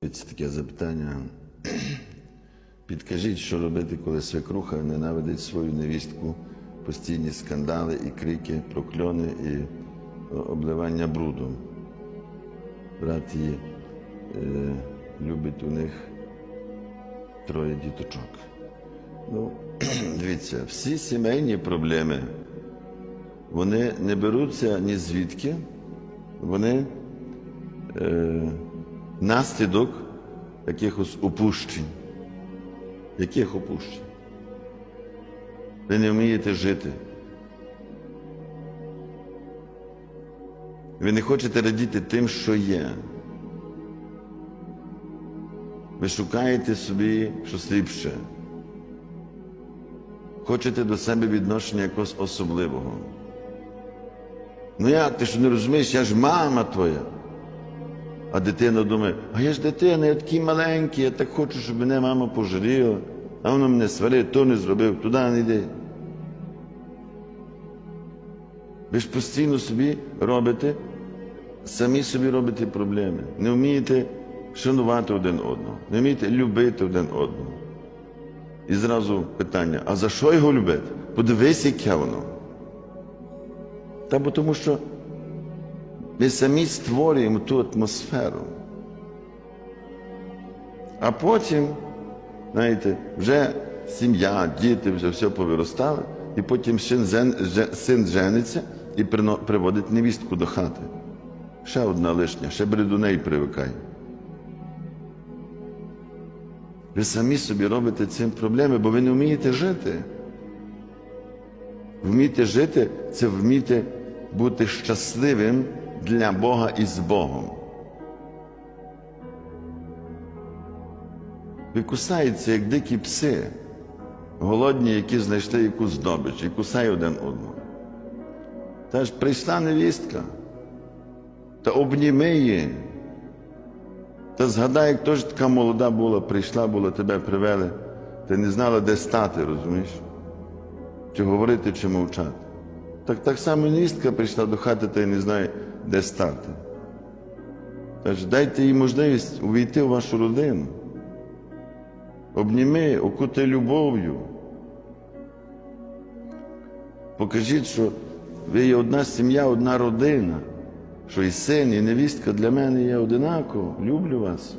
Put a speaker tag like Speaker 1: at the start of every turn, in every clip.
Speaker 1: Це таке запитання. Підкажіть, що робити, коли свекруха ненавидить свою невістку, постійні скандали і крики, прокльони і е, обливання брудом. Брат її е, любить у них троє діточок. Ну, дивіться, всі сімейні проблеми, вони не беруться ні звідки, вони е, наслідок якихось упущень. Яких опущень? Ви не вмієте жити. Ви не хочете радіти тим, що є. Ви шукаєте собі щось ліпше. Хочете до себе відношення якогось особливого. Ну як ти що не розумієш, я ж мама твоя. А дитина думає, а я ж дитина, я такий маленький, я так хочу, щоб мене мама пожаліла, а вона мене сварить, то не зробив, туди не йди. Ви ж постійно собі робите, самі собі робите проблеми. Не вмієте шанувати один одного, не вмієте любити один одного. І зразу питання: а за що його любити? Подивись, яке воно. Та бо тому що ми самі створюємо ту атмосферу. А потім, знаєте, вже сім'я, діти вже все повиростали, і потім син, жениться і приводить невістку до хати. Ще одна лишня, ще бери до неї привикай. Ви самі собі робите цим проблеми, бо ви не вмієте жити. Вміти жити це вміти бути щасливим для Бога і з Богом. Ви кусаються, як дикі пси, голодні, які знайшли якусь здобич, і кусають один одного. Та ж прийшла невістка, та обніми її. Та згадай, як теж така молода була, прийшла була, тебе привели, ти не знала, де стати, розумієш? Чи говорити, чи мовчати. Так так само невістка прийшла до хати та й не знає, де стати. Тож дайте їй можливість увійти в вашу родину. Обніми, окути любов'ю. Покажіть, що ви є одна сім'я, одна родина, що і син, і невістка для мене є одинаково. Люблю вас.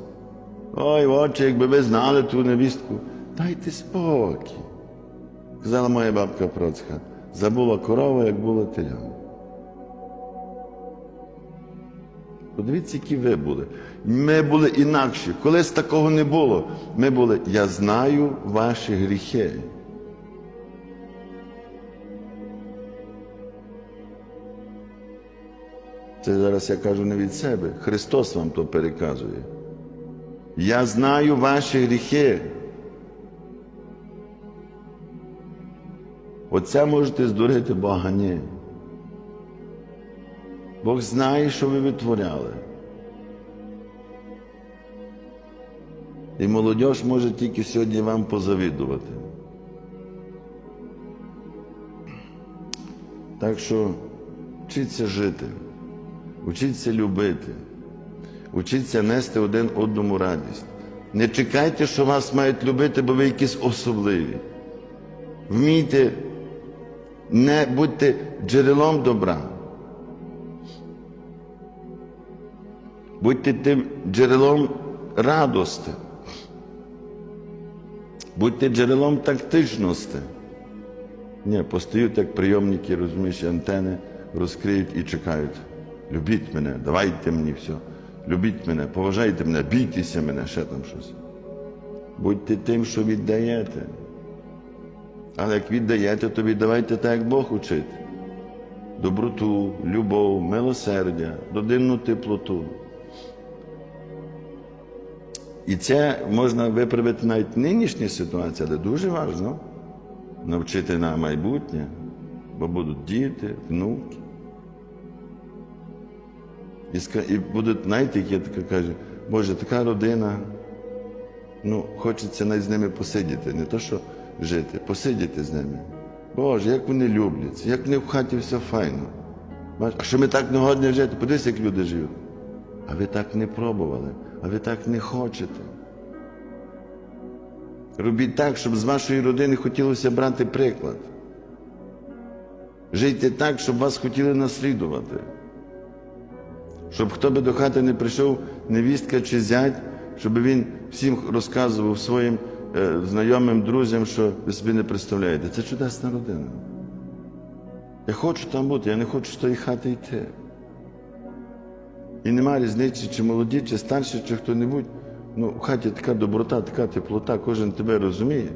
Speaker 1: Ой, отче, якби ви знали ту невістку, дайте спокій. Казала моя бабка Процька, забула корова, як була теля. Подивіться, які ви були. Ми були інакші. Колись такого не було. Ми були, я знаю ваші гріхи. Це зараз я кажу не від себе. Христос вам то переказує. Я знаю ваші гріхи. Отця можете здурити Бога ні. Бог знає, що ви витворяли. І молодь може тільки сьогодні вам позавідувати. Так що вчіться жити, вчіться любити, вчіться нести один одному радість. Не чекайте, що вас мають любити, бо ви якісь особливі. Вмійте не будьте джерелом добра. Будьте тим джерелом радости. Будьте джерелом тактичності. Ні, постають як прийомники, розумієш, антени розкриють і чекають. Любіть мене, давайте мені все. Любіть мене, поважайте мене, бійтеся мене, ще там щось. Будьте тим, що віддаєте. Але як віддаєте, то віддавайте так, як Бог учить. Доброту, любов, милосердя, родинну теплоту. І це можна виправити навіть нинішні ситуації, але дуже важливо навчити на майбутнє, бо будуть діти, внуки. І, будуть, знаєте, як я така кажу, Боже, така родина, ну, хочеться навіть з ними посидіти, не то що жити, посидіти з ними. Боже, як вони люблять, як вони в хаті все файно. А що ми так не годні жити? Подивись, як люди живуть. А ви так не пробували. а ви так не хочете. Робіть так, щоб з вашої родини хотілося брати приклад. Жийте так, щоб вас хотіли наслідувати. Щоб хто би до хати не прийшов, невістка чи зять, щоб він всім розказував своїм знайомим, друзям, що ви собі не представляєте. Це чудесна родина. Я хочу там бути, я не хочу з тої хати йти. І нема різниці, чи молоді, чи старші, чи хто-небудь. Ну, в хаті така доброта, така теплота, кожен тебе розуміє.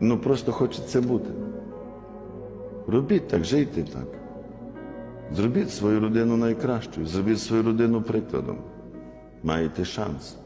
Speaker 1: Ну просто хочеться бути. Робіть так, жийте так. Зробіть свою родину найкращою, зробіть свою родину прикладом. Маєте шанс.